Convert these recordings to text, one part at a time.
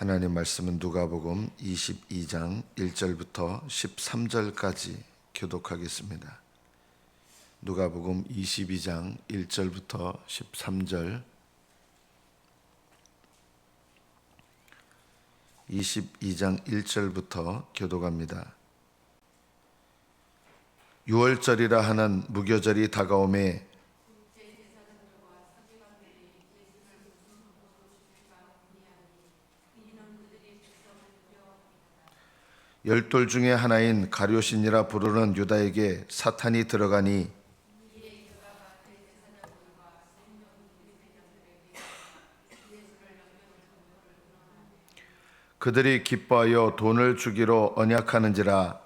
하나님 말씀은 누가복음 22장 1절부터 13절까지 교독하겠습니다. 누가복음 22장 1절부터 13절 22장 1절부터 교독합니다. 6월절이라 하는 무교절이 다가오매 열돌 중에 하나인 가룟신이라 부르는 유다에게 사탄이 들어가니 그들이 기뻐하여 돈을 주기로 언약하는지라.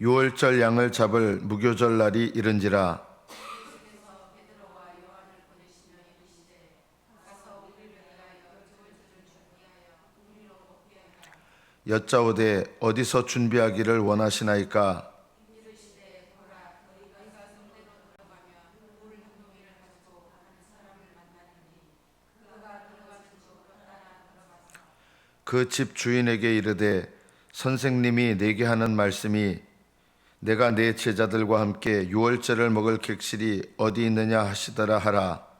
유월절 양을 잡을 무교절 날이 이른지라 여짜오되 어디서 준비하기를 원하시나이까? 그 집 주인에게 이르되 선생님이 내게 하는 말씀이 내가 내 제자들과 함께 유월절을 먹을 객실이 어디 있느냐 하시더라 하라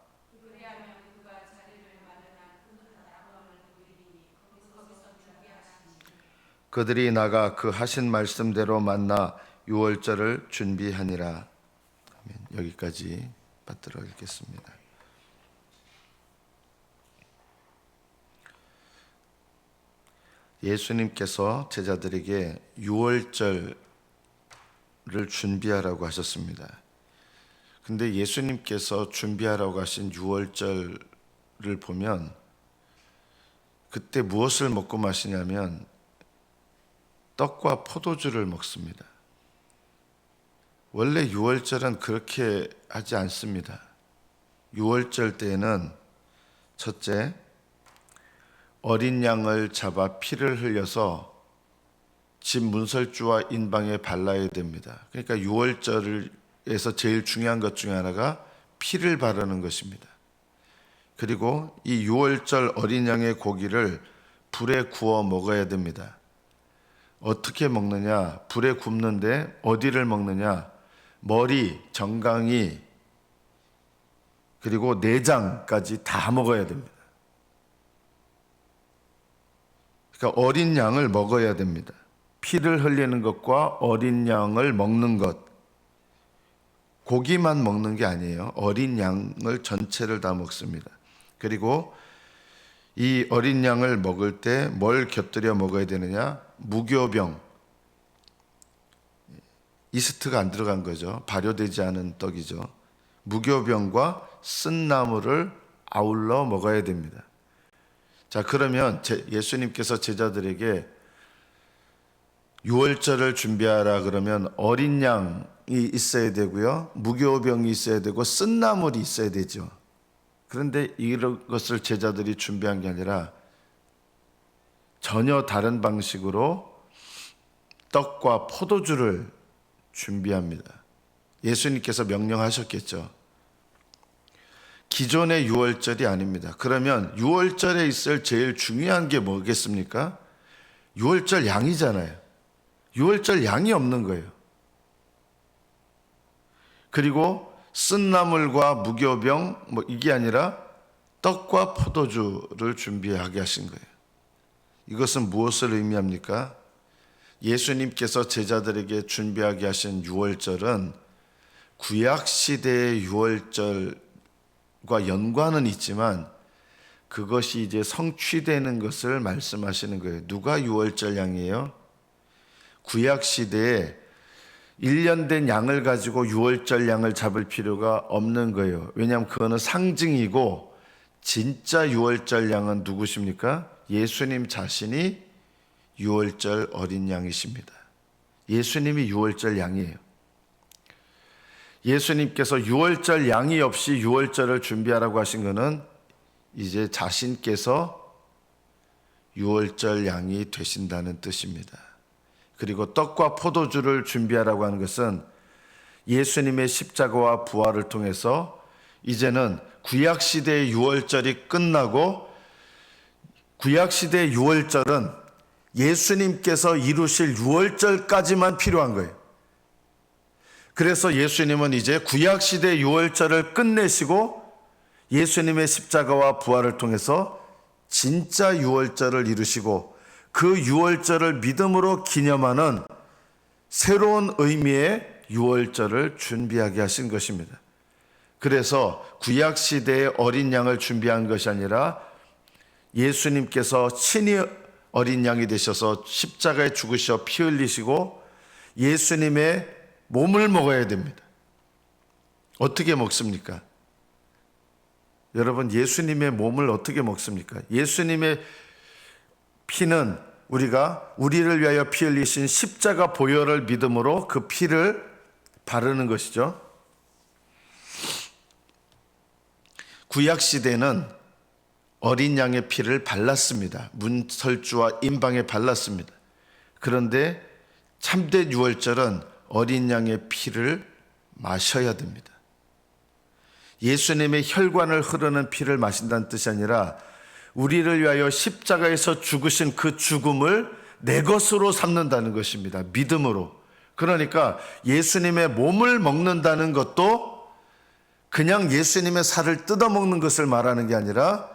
그들이 나가 그 하신 말씀대로 만나 유월절을 준비하니라. 여기까지 받들어 읽겠습니다. 예수님께서 제자들에게 유월절을 준비하라고 하셨습니다. 근데 예수님께서 준비하라고 하신 유월절을 보면 그때 무엇을 먹고 마시냐면 떡과 포도주를 먹습니다. 원래 유월절은 그렇게 하지 않습니다. 유월절 때에는 첫째 어린 양을 잡아 피를 흘려서 집 문설주와 인방에 발라야 됩니다. 그러니까 유월절에서 제일 중요한 것 중에 하나가 피를 바르는 것입니다. 그리고 이 유월절 어린 양의 고기를 불에 구워 먹어야 됩니다. 어떻게 먹느냐? 불에 굽는데 어디를 먹느냐? 머리, 정강이 그리고 내장까지 다 먹어야 됩니다. 그러니까 어린 양을 먹어야 됩니다. 피를 흘리는 것과 어린 양을 먹는 것. 고기만 먹는 게 아니에요. 어린 양을 전체를 다 먹습니다. 그리고 이 어린 양을 먹을 때 뭘 곁들여 먹어야 되느냐? 무교병. 이스트가 안 들어간 거죠. 발효되지 않은 떡이죠. 무교병과 쓴나물을 아울러 먹어야 됩니다. 자, 그러면 예수님께서 제자들에게 유월절을 준비하라 그러면 어린 양이 있어야 되고요. 무교병이 있어야 되고 쓴나물이 있어야 되죠. 그런데 이런 것을 제자들이 준비한 게 아니라 전혀 다른 방식으로 떡과 포도주를 준비합니다. 예수님께서 명령하셨겠죠. 기존의 유월절이 아닙니다. 그러면 유월절에 있을 제일 중요한 게 뭐겠습니까? 유월절 양이잖아요. 유월절 양이 없는 거예요. 그리고 쓴나물과 무교병 뭐 이게 아니라 떡과 포도주를 준비하게 하신 거예요. 이것은 무엇을 의미합니까? 예수님께서 제자들에게 준비하게 하신 유월절은 구약 시대의 유월절과 연관은 있지만 그것이 이제 성취되는 것을 말씀하시는 거예요. 누가 유월절 양이에요? 구약 시대에 1년 된 양을 가지고 유월절 양을 잡을 필요가 없는 거예요. 왜냐하면 그거는 상징이고 진짜 유월절 양은 누구십니까? 예수님 자신이 유월절 어린 양이십니다. 예수님이 유월절 양이에요. 예수님께서 유월절 양이 없이 유월절을 준비하라고 하신 것은 이제 자신께서 유월절 양이 되신다는 뜻입니다. 그리고 떡과 포도주를 준비하라고 하는 것은 예수님의 십자가와 부활을 통해서 이제는 구약 시대의 유월절이 끝나고 구약 시대의 유월절은 예수님께서 이루실 유월절까지만 필요한 거예요. 그래서 예수님은 이제 구약 시대 유월절을 끝내시고 예수님의 십자가와 부활을 통해서 진짜 유월절을 이루시고 그 유월절을 믿음으로 기념하는 새로운 의미의 유월절을 준비하게 하신 것입니다. 그래서 구약 시대의 어린 양을 준비한 것이 아니라 예수님께서 친히 어린 양이 되셔서 십자가에 죽으셔 피 흘리시고 예수님의 몸을 먹어야 됩니다. 어떻게 먹습니까? 여러분, 예수님의 몸을 어떻게 먹습니까? 예수님의 피는 우리가 우리를 위하여 피 흘리신 십자가 보혈을 믿음으로 그 피를 바르는 것이죠. 구약 시대는 어린 양의 피를 발랐습니다. 문설주와 임방에 발랐습니다. 그런데 참된 유월절은 어린 양의 피를 마셔야 됩니다. 예수님의 혈관을 흐르는 피를 마신다는 뜻이 아니라 우리를 위하여 십자가에서 죽으신 그 죽음을 내 것으로 삼는다는 것입니다. 믿음으로. 그러니까 예수님의 몸을 먹는다는 것도 그냥 예수님의 살을 뜯어먹는 것을 말하는 게 아니라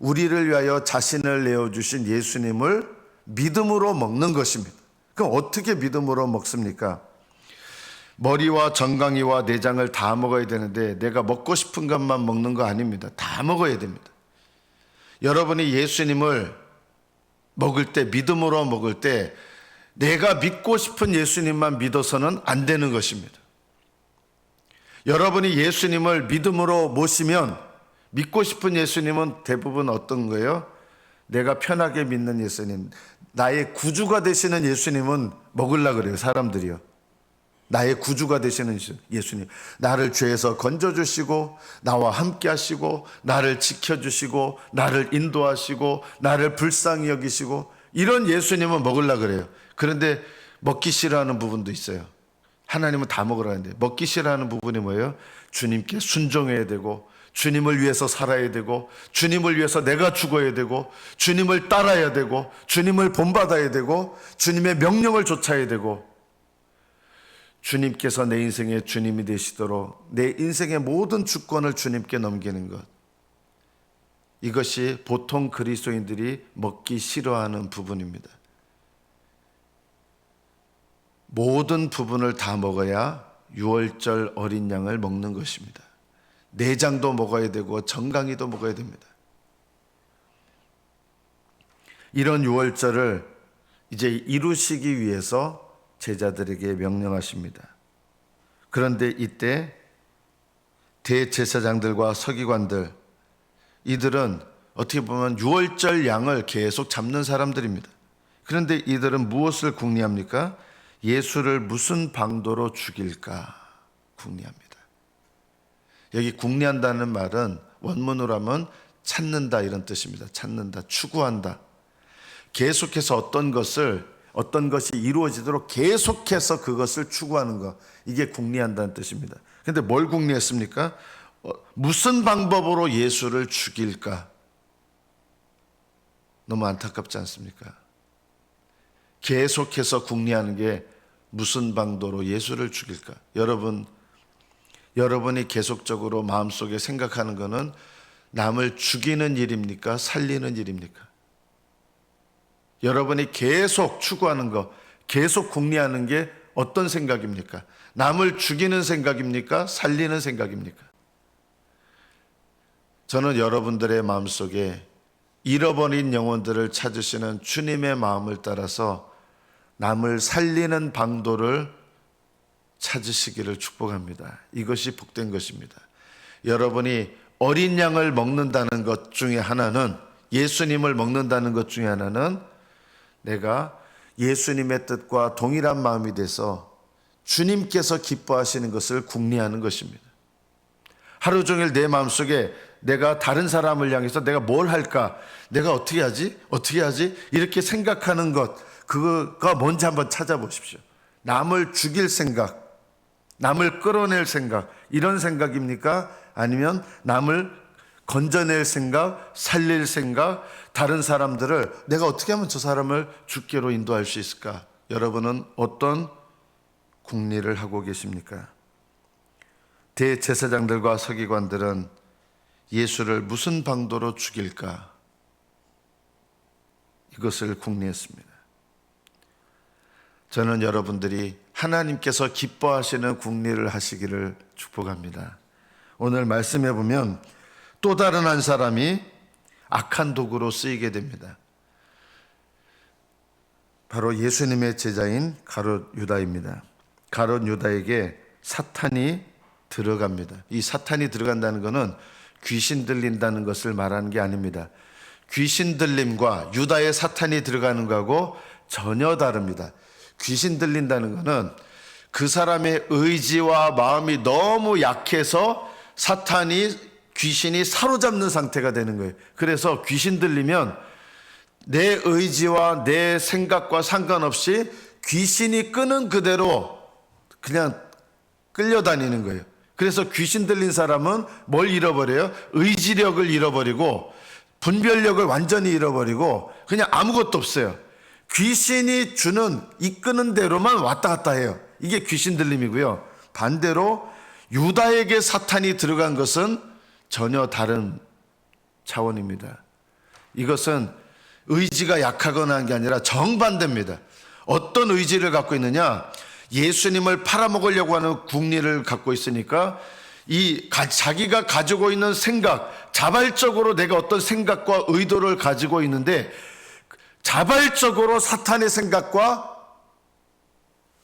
우리를 위하여 자신을 내어주신 예수님을 믿음으로 먹는 것입니다. 그럼 어떻게 믿음으로 먹습니까? 머리와 정강이와 내장을 다 먹어야 되는데 내가 먹고 싶은 것만 먹는 거 아닙니다. 다 먹어야 됩니다. 여러분이 예수님을 먹을 때, 믿음으로 먹을 때 내가 믿고 싶은 예수님만 믿어서는 안 되는 것입니다. 여러분이 예수님을 믿음으로 모시면 믿고 싶은 예수님은 대부분 어떤 거예요? 내가 편하게 믿는 예수님, 나의 구주가 되시는 예수님은 먹으려 그래요, 사람들이요. 나의 구주가 되시는 예수님, 나를 죄에서 건져주시고, 나와 함께 하시고, 나를 지켜주시고, 나를 인도하시고, 나를 불쌍히 여기시고, 이런 예수님은 먹으려 그래요. 그런데 먹기 싫어하는 부분도 있어요. 하나님은 다 먹으라 하는데, 먹기 싫어하는 부분이 뭐예요? 주님께 순종해야 되고, 주님을 위해서 살아야 되고, 주님을 위해서 내가 죽어야 되고, 주님을 따라야 되고, 주님을 본받아야 되고, 주님의 명령을 좇아야 되고, 주님께서 내 인생의 주님이 되시도록 내 인생의 모든 주권을 주님께 넘기는 것. 이것이 보통 그리스도인들이 먹기 싫어하는 부분입니다. 모든 부분을 다 먹어야 유월절 어린 양을 먹는 것입니다. 내장도 먹어야 되고 정강이도 먹어야 됩니다. 이런 유월절을 이제 이루시기 위해서 제자들에게 명령하십니다. 그런데 이때 대제사장들과 서기관들 이들은 어떻게 보면 유월절 양을 계속 잡는 사람들입니다. 그런데 이들은 무엇을 궁리합니까? 예수를 무슨 방도로 죽일까 궁리합니다. 여기 궁리한다는 말은 원문으로 하면 찾는다 이런 뜻입니다. 찾는다, 추구한다. 계속해서 어떤 것을 어떤 것이 이루어지도록 계속해서 그것을 추구하는 것. 이게 궁리한다는 뜻입니다. 근데 뭘 궁리했습니까? 어, 무슨 방법으로 예수를 죽일까? 너무 안타깝지 않습니까? 계속해서 궁리하는 게 무슨 방도로 예수를 죽일까? 여러분, 여러분이 계속적으로 마음속에 생각하는 것은 남을 죽이는 일입니까? 살리는 일입니까? 여러분이 계속 추구하는 것, 계속 궁리하는 게 어떤 생각입니까? 남을 죽이는 생각입니까? 살리는 생각입니까? 저는 여러분들의 마음속에 잃어버린 영혼들을 찾으시는 주님의 마음을 따라서 남을 살리는 방도를 찾으시기를 축복합니다. 이것이 복된 것입니다. 여러분이 어린 양을 먹는다는 것 중에 하나는 예수님을 먹는다는 것 중에 하나는 내가 예수님의 뜻과 동일한 마음이 돼서 주님께서 기뻐하시는 것을 궁리하는 것입니다. 하루 종일 내 마음속에 내가 다른 사람을 향해서 내가 뭘 할까? 내가 어떻게 하지? 어떻게 하지? 이렇게 생각하는 것, 그거가 뭔지 한번 찾아보십시오. 남을 죽일 생각, 남을 끌어낼 생각, 이런 생각입니까? 아니면 남을 건져낼 생각, 살릴 생각, 다른 사람들을 내가 어떻게 하면 저 사람을 죽게로 인도할 수 있을까? 여러분은 어떤 국리를 하고 계십니까? 대제사장들과 서기관들은 예수를 무슨 방도로 죽일까? 이것을 궁리했습니다. 저는 여러분들이 하나님께서 기뻐하시는 국리를 하시기를 축복합니다. 오늘 말씀해 보면 또 다른 한 사람이 악한 도구로 쓰이게 됩니다. 바로 예수님의 제자인 가롯 유다입니다. 가롯 유다에게 사탄이 들어갑니다. 이 사탄이 들어간다는 것은 귀신 들린다는 것을 말하는 게 아닙니다. 귀신 들림과 유다의 사탄이 들어가는 거하고 전혀 다릅니다. 귀신 들린다는 것은 그 사람의 의지와 마음이 너무 약해서 사탄이 귀신이 사로잡는 상태가 되는 거예요. 그래서 귀신 들리면 내 의지와 내 생각과 상관없이 귀신이 끄는 그대로 그냥 끌려다니는 거예요. 그래서 귀신 들린 사람은 뭘 잃어버려요? 의지력을 잃어버리고 분별력을 완전히 잃어버리고 그냥 아무것도 없어요. 귀신이 주는 이끄는 대로만 왔다 갔다 해요. 이게 귀신 들림이고요. 반대로 유다에게 사탄이 들어간 것은 전혀 다른 차원입니다. 이것은 의지가 약하거나 한 게 아니라 정반대입니다. 어떤 의지를 갖고 있느냐? 예수님을 팔아먹으려고 하는 국리를 갖고 있으니까 이 가- 자기가 가지고 있는 생각, 자발적으로 내가 어떤 생각과 의도를 가지고 있는데 자발적으로 사탄의 생각과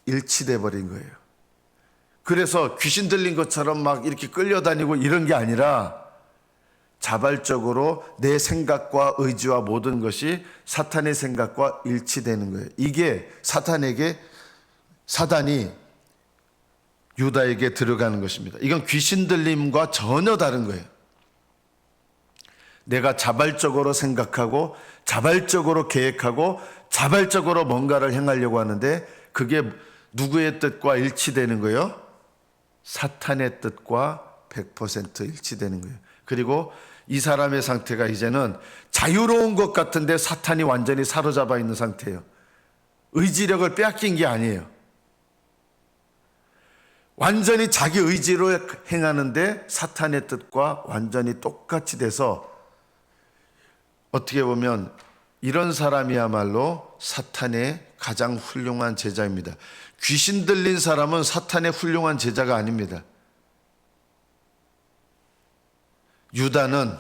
일치돼 버린 거예요. 그래서 귀신 들린 것처럼 막 이렇게 끌려다니고 이런 게 아니라 자발적으로 내 생각과 의지와 모든 것이 사탄의 생각과 일치되는 거예요. 이게 사탄에게 사단이 유다에게 들어가는 것입니다. 이건 귀신 들림과 전혀 다른 거예요. 내가 자발적으로 생각하고 자발적으로 계획하고 자발적으로 뭔가를 행하려고 하는데 그게 누구의 뜻과 일치되는 거예요? 사탄의 뜻과 100% 일치되는 거예요. 그리고 이 사람의 상태가 이제는 자유로운 것 같은데 사탄이 완전히 사로잡아 있는 상태예요. 의지력을 빼앗긴 게 아니에요. 완전히 자기 의지로 행하는데 사탄의 뜻과 완전히 똑같이 돼서 어떻게 보면 이런 사람이야말로 사탄의 가장 훌륭한 제자입니다. 귀신 들린 사람은 사탄의 훌륭한 제자가 아닙니다. 유다는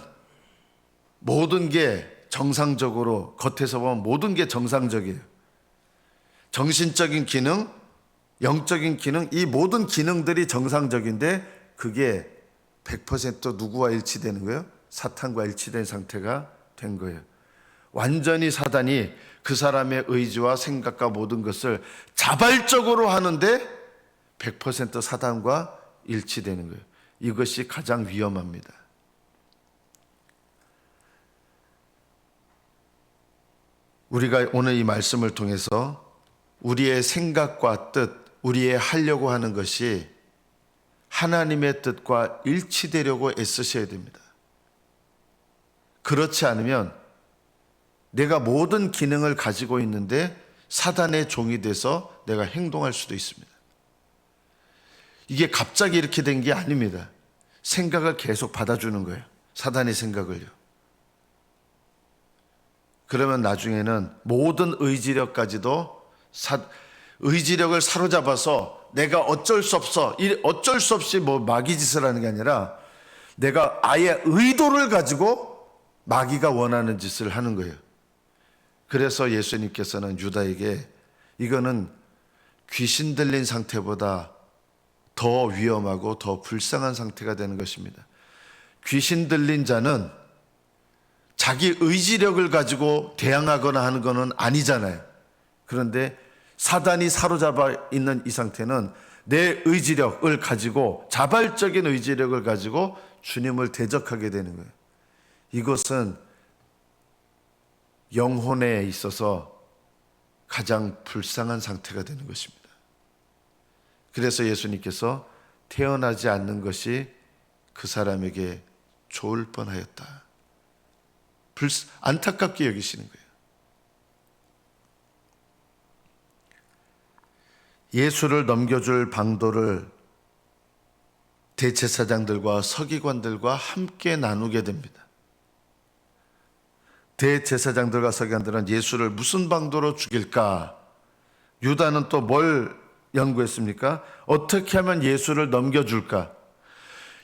모든 게 정상적으로 겉에서 보면 모든 게 정상적이에요. 정신적인 기능, 영적인 기능, 이 모든 기능들이 정상적인데 그게 100% 누구와 일치되는 거예요? 사탄과 일치된 상태가 된 거예요. 완전히 사단이 그 사람의 의지와 생각과 모든 것을 자발적으로 하는데 100% 사단과 일치되는 거예요. 이것이 가장 위험합니다. 우리가 오늘 이 말씀을 통해서 우리의 생각과 뜻, 우리의 하려고 하는 것이 하나님의 뜻과 일치되려고 애쓰셔야 됩니다. 그렇지 않으면 내가 모든 기능을 가지고 있는데 사단의 종이 돼서 내가 행동할 수도 있습니다. 이게 갑자기 이렇게 된 게 아닙니다. 생각을 계속 받아주는 거예요. 사단의 생각을요. 그러면 나중에는 모든 의지력까지도 사, 의지력을 사로잡아서 내가 어쩔 수 없어, 이- 어쩔 수 없이 뭐 마귀짓을 하는 게 아니라 내가 아예 의도를 가지고 마귀가 원하는 짓을 하는 거예요. 그래서 예수님께서는 유다에게 이거는 귀신 들린 상태보다 더 위험하고 더 불쌍한 상태가 되는 것입니다. 귀신 들린 자는 자기 의지력을 가지고 대항하거나 하는 것은 아니잖아요. 그런데 사단이 사로잡아 있는 이 상태는 내 의지력을 가지고 자발적인 의지력을 가지고 주님을 대적하게 되는 거예요. 이것은 영혼에 있어서 가장 불쌍한 상태가 되는 것입니다. 그래서 예수님께서 태어나지 않는 것이 그 사람에게 좋을 뻔하였다. 불, 안타깝게 여기시는 거예요. 예수를 넘겨줄 방도를 대제사장들과 서기관들과 함께 나누게 됩니다. 대제사장들과 서기관들은 예수를 무슨 방도로 죽일까? 유다는 또 뭘 연구했습니까? 어떻게 하면 예수를 넘겨줄까?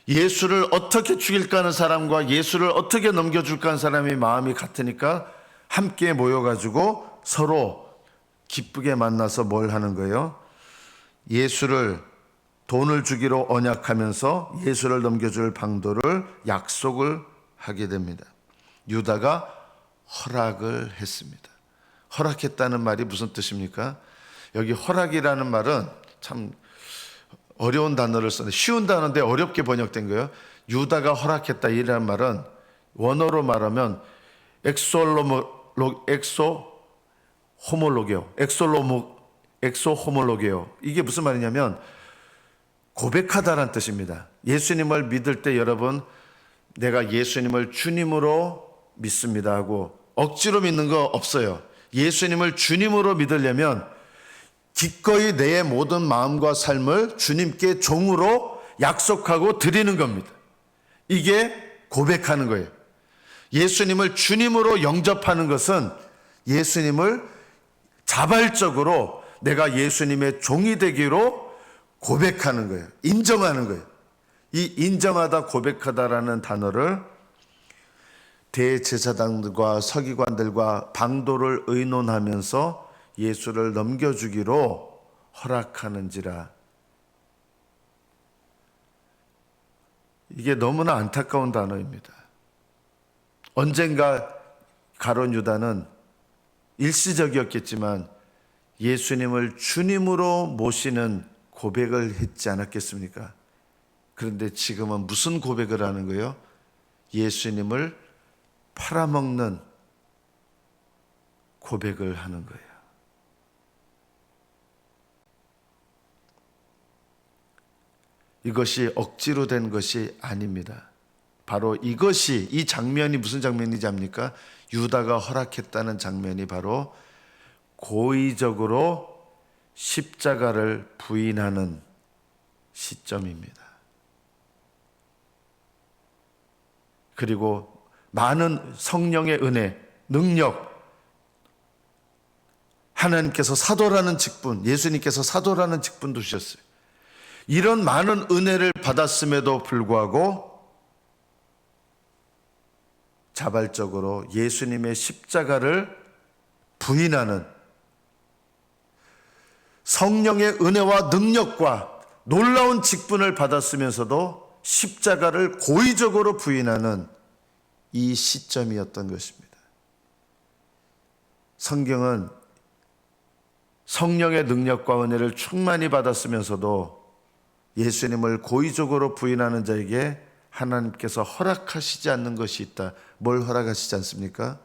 예수를 어떻게 죽일까 하는 사람과 예수를 어떻게 넘겨줄까 하는 사람이 마음이 같으니까 함께 모여가지고 서로 기쁘게 만나서 뭘 하는 거예요? 예수를 돈을 주기로 언약하면서 예수를 넘겨줄 방도를 약속을 하게 됩니다. 유다가 허락을 했습니다. 허락했다는 말이 무슨 뜻입니까? 여기 허락이라는 말은 참 어려운 단어를 썼는데 쉬운 단어인데 어렵게 번역된 거예요. 유다가 허락했다 이라는 말은 원어로 말하면 엑솔로모 엑소 호몰로게요. 엑솔로모 엑소 호몰로게요. 이게 무슨 말이냐면 고백하다란 뜻입니다. 예수님을 믿을 때 여러분 내가 예수님을 주님으로 믿습니다 하고 억지로 믿는 거 없어요. 예수님을 주님으로 믿으려면 기꺼이 내 모든 마음과 삶을 주님께 종으로 약속하고 드리는 겁니다. 이게 고백하는 거예요. 예수님을 주님으로 영접하는 것은 예수님을 자발적으로 내가 예수님의 종이 되기로 고백하는 거예요. 인정하는 거예요. 이 인정하다 고백하다라는 단어를 대제사장들과 서기관들과 방도를 의논하면서 예수를 넘겨주기로 허락하는지라. 이게 너무나 안타까운 단어입니다. 언젠가 가론 유다는 일시적이었겠지만 예수님을 주님으로 모시는 고백을 했지 않았겠습니까? 그런데 지금은 무슨 고백을 하는 거예요? 예수님을 팔아먹는 고백을 하는 거예요. 이것이 억지로 된 것이 아닙니다. 바로 이것이 이 장면이 무슨 장면인지 압니까? 유다가 허락했다는 장면이 바로 고의적으로 십자가를 부인하는 시점입니다. 그리고 많은 성령의 은혜, 능력, 하나님께서 사도라는 직분, 예수님께서 사도라는 직분도 주셨어요. 이런 많은 은혜를 받았음에도 불구하고 자발적으로 예수님의 십자가를 부인하는 성령의 은혜와 능력과 놀라운 직분을 받았으면서도 십자가를 고의적으로 부인하는 이 시점이었던 것입니다. 성경은 성령의 능력과 은혜를 충만히 받았으면서도 예수님을 고의적으로 부인하는 자에게 하나님께서 허락하시지 않는 것이 있다. 뭘 허락하시지 않습니까?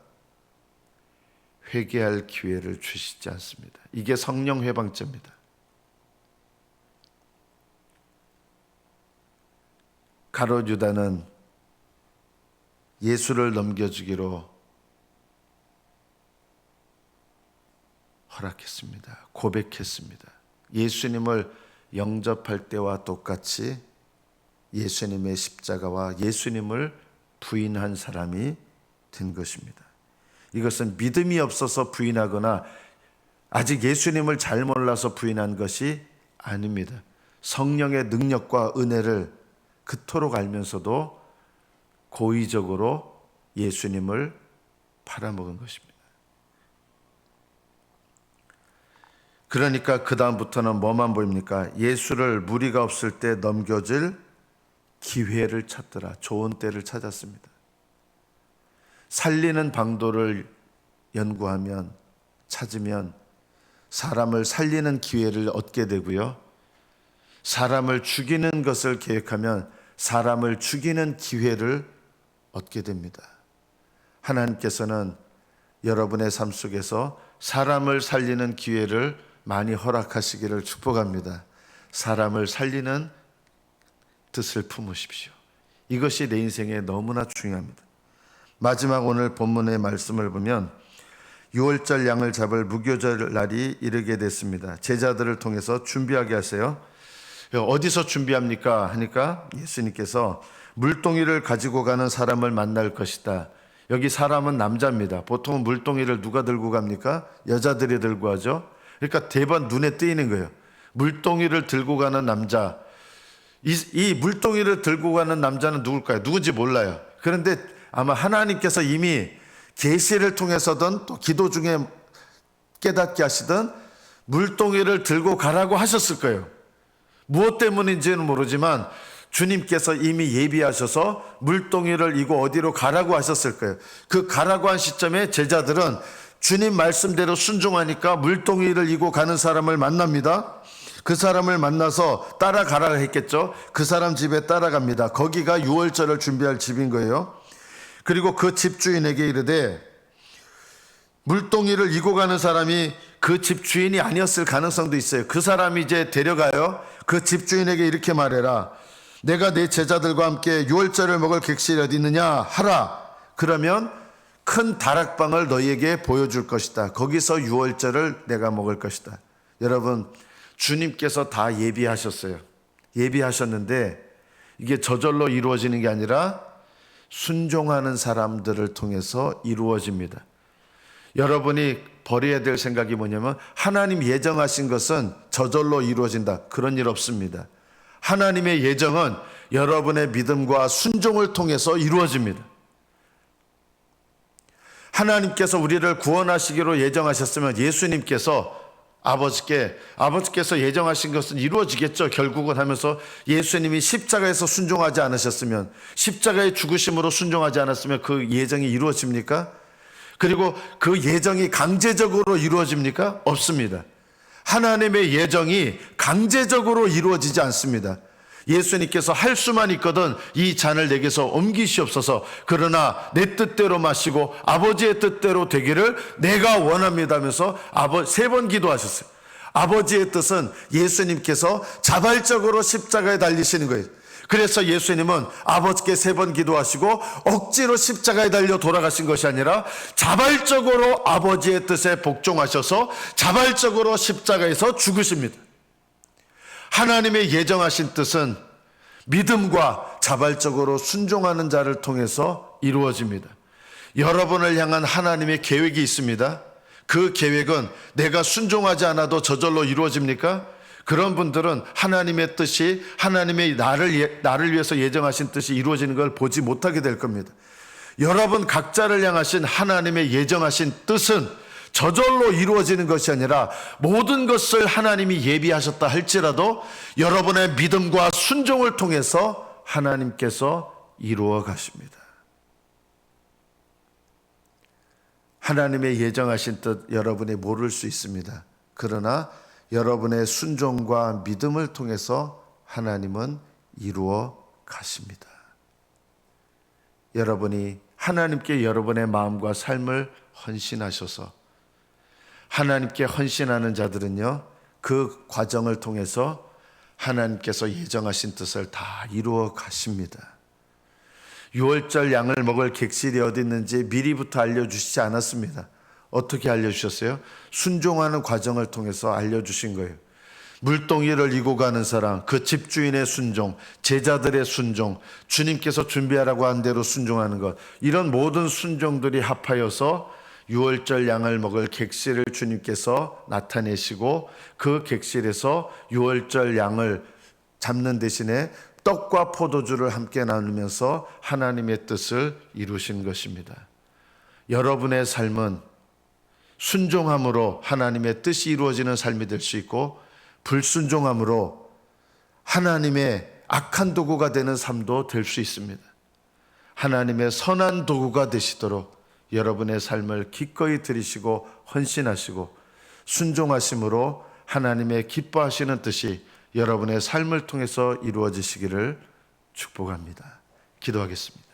회개할 기회를 주시지 않습니다. 이게 성령 회방죄입니다. 가롯 유다는 예수를 넘겨주기로 허락했습니다. 고백했습니다. 예수님을 영접할 때와 똑같이 예수님의 십자가와 예수님을 부인한 사람이 된 것입니다. 이것은 믿음이 없어서 부인하거나 아직 예수님을 잘 몰라서 부인한 것이 아닙니다. 성령의 능력과 은혜를 그토록 알면서도 고의적으로 예수님을 팔아먹은 것입니다. 그러니까 그다음부터는 뭐만 보입니까? 예수를 무리가 없을 때 넘겨질 기회를 찾더라. 좋은 때를 찾았습니다. 살리는 방도를 연구하면 찾으면 사람을 살리는 기회를 얻게 되고요. 사람을 죽이는 것을 계획하면 사람을 죽이는 기회를 얻게 됩니다. 하나님께서는 여러분의 삶 속에서 사람을 살리는 기회를 많이 허락하시기를 축복합니다. 사람을 살리는 뜻을 품으십시오. 이것이 내 인생에 너무나 중요합니다. 마지막 오늘 본문의 말씀을 보면 6월절 양을 잡을 무교절 날이 이르게 됐습니다. 제자들을 통해서 준비하게 하세요. 어디서 준비합니까? 하니까 예수님께서 물동이를 가지고 가는 사람을 만날 것이다. 여기 사람은 남자입니다. 보통 물동이를 누가 들고 갑니까? 여자들이 들고 하죠. 그러니까 대번 눈에 띄는 거예요. 물동이를 들고 가는 남자. 이, 이 물동이를 들고 가는 남자는 누굴까요? 누군지 몰라요. 그런데 아마 하나님께서 이미 계시를 통해서든 또 기도 중에 깨닫게 하시든 물동이를 들고 가라고 하셨을 거예요. 무엇 때문인지는 모르지만 주님께서 이미 예비하셔서 물동이를 이고 어디로 가라고 하셨을 거예요. 그 가라고 한 시점에 제자들은 주님 말씀대로 순종하니까 물동이를 이고 가는 사람을 만납니다. 그 사람을 만나서 따라가라 했겠죠. 그 사람 집에 따라갑니다. 거기가 6월절을 준비할 집인 거예요. 그리고 그 집주인에게 이르되 물동이를 이고 가는 사람이 그 집주인이 아니었을 가능성도 있어요. 그 사람이 이제 데려가요. 그 집주인에게 이렇게 말해라. 내가 내 제자들과 함께 6월절을 먹을 객실이 어디 있느냐 하라. 그러면 큰 다락방을 너희에게 보여줄 것이다. 거기서 6월절을 내가 먹을 것이다. 여러분, 주님께서 다 예비하셨어요. 예비하셨는데 이게 저절로 이루어지는 게 아니라 순종하는 사람들을 통해서 이루어집니다. 여러분이 버려야 될 생각이 뭐냐면 하나님 예정하신 것은 저절로 이루어진다. 그런 일 없습니다. 하나님의 예정은 여러분의 믿음과 순종을 통해서 이루어집니다. 하나님께서 우리를 구원하시기로 예정하셨으면 예수님께서 아버지께 아버지께서 예정하신 것은 이루어지겠죠. 결국은 하면서 예수님이 십자가에서 순종하지 않으셨으면 십자가의 죽으심으로 순종하지 않았으면 그 예정이 이루어집니까? 그리고 그 예정이 강제적으로 이루어집니까? 없습니다. 하나님의 예정이 강제적으로 이루어지지 않습니다. 예수님께서 할 수만 있거든 이 잔을 내게서 옮기시옵소서. 그러나 내 뜻대로 마시고 아버지의 뜻대로 되기를 내가 원합니다 하면서 아버 세 번 기도하셨어요. 아버지의 뜻은 예수님께서 자발적으로 십자가에 달리시는 거예요. 그래서 예수님은 아버지께 세 번 기도하시고 억지로 십자가에 달려 돌아가신 것이 아니라 자발적으로 아버지의 뜻에 복종하셔서 자발적으로 십자가에서 죽으십니다. 하나님의 예정하신 뜻은 믿음과 자발적으로 순종하는 자를 통해서 이루어집니다. 여러분을 향한 하나님의 계획이 있습니다. 그 계획은 내가 순종하지 않아도 저절로 이루어집니까? 그런 분들은 하나님의 뜻이 하나님의 나를 예- 나를 위해서 예정하신 뜻이 이루어지는 걸 보지 못하게 될 겁니다. 여러분 각자를 향하신 하나님의 예정하신 뜻은 저절로 이루어지는 것이 아니라 모든 것을 하나님이 예비하셨다 할지라도 여러분의 믿음과 순종을 통해서 하나님께서 이루어 가십니다. 하나님의 예정하신 뜻 여러분이 모를 수 있습니다. 그러나 여러분의 순종과 믿음을 통해서 하나님은 이루어 가십니다. 여러분이 하나님께 여러분의 마음과 삶을 헌신하셔서 하나님께 헌신하는 자들은요, 그 과정을 통해서 하나님께서 예정하신 뜻을 다 이루어 가십니다. 6월절 양을 먹을 객실이 어디 있는지 미리부터 알려주시지 않았습니다. 어떻게 알려주셨어요? 순종하는 과정을 통해서 알려주신 거예요. 물동이를 이고 가는 사람, 그 집주인의 순종, 제자들의 순종, 주님께서 준비하라고 한 대로 순종하는 것, 이런 모든 순종들이 합하여서 6월절 양을 먹을 객실을 주님께서 나타내시고 그 객실에서 6월절 양을 잡는 대신에 떡과 포도주를 함께 나누면서 하나님의 뜻을 이루신 것입니다. 여러분의 삶은 순종함으로 하나님의 뜻이 이루어지는 삶이 될 수 있고 불순종함으로 하나님의 악한 도구가 되는 삶도 될 수 있습니다. 하나님의 선한 도구가 되시도록 여러분의 삶을 기꺼이 들이시고 헌신하시고 순종하심으로 하나님의 기뻐하시는 뜻이 여러분의 삶을 통해서 이루어지시기를 축복합니다. 기도하겠습니다.